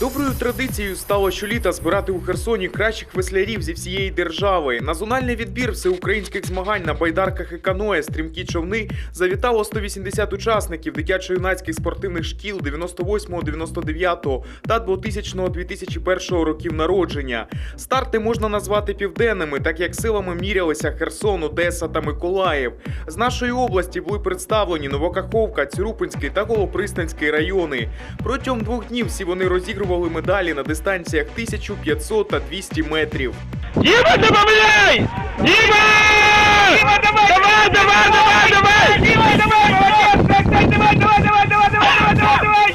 Доброю традицією стало щоліта збирати у Херсоні кращих веслярів зі всієї держави. На зональний відбір всеукраїнських змагань на байдарках і каное стрімкі човни завітало 180 учасників дитячо-юнацьких спортивних шкіл 98, 99 та 2000-2001 років народження. Старти можна назвати південними, так як силами мірялися Херсон, Одеса та Миколаїв. З нашої області були представлені Новокаховка, Цюрупинський та Голопристанський райони. Протягом двох днів всі вони розігрували медалі на дистанціях 1500 та 200 метрів. Дима, добавляй! Дима! Дима, давай! Давай, давай, давай, давай! Дима, давай! Давай, давай, давай, давай, давай, давай, давай, давай!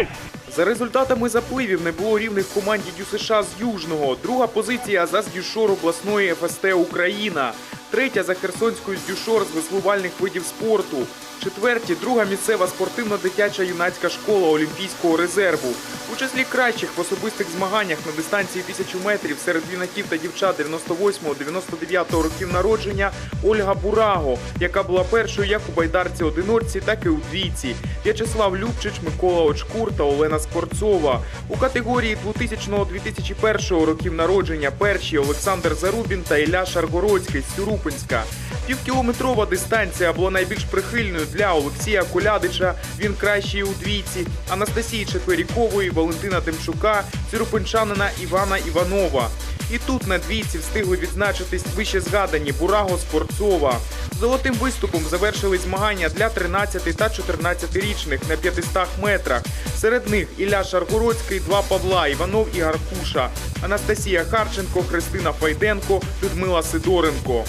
Есть! За результатами запливів не було рівних команді ДЮСШ з Южного. Друга позиція за Здюшор обласної ФСТ Україна. Третя за Херсонською Здюшор з веслувальних видів спорту. Четверті друга місцева спортивно-дитяча юнацька школа Олімпійського резерву. У числі кращих в особистих змаганнях на дистанції 1000 метрів серед юнаків та дівчат 98-99 років народження Ольга Бураго, яка була першою як у байдарці одиночці, так і у двійці. В'ячеслав Любчич, Микола Очкур та Олена Скворцова. У категорії 2000-2001 років народження перші Олександр Зарубін та Ілля Шаргородський з Сюрупинська. Півкілометрова дистанція була найбільш прихильною для Олексія Колядича. Він кращий у двійці, Анастасії Чеперікової, Валентина Тимчука, Сюрупинчанина Івана Іванова. І тут на двійці встигли відзначитись вище згадані Бураго Скворцова. Золотим виступом завершили змагання для 13 та 14-річних на 500 метрах. Серед них Ілля Шаргородський, два Павла Іванов і Гаркуша, Анастасія Харченко, Христина Файденко, Людмила Сидоренко.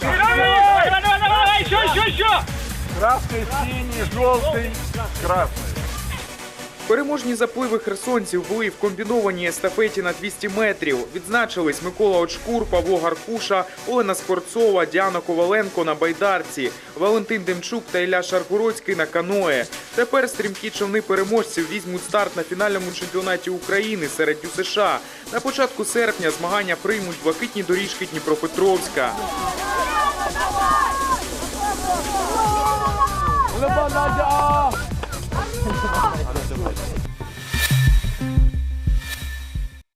Давай, давай, давай, давай! Еще, еще, еще! Красный, синий, желтый, красный. Переможні запливи херсонців були в комбінованій естафеті на 200 метрів. Відзначились Микола Очкур, Павло Гаркуша, Олена Скворцова, Діана Коваленко на байдарці, Валентин Демчук та Ілля Шаргородський на каное. Тепер стрімкі човни переможців візьмуть старт на фінальному чемпіонаті України серед ЮСШ. На початку серпня змагання приймуть блакитні доріжки Дніпропетровська.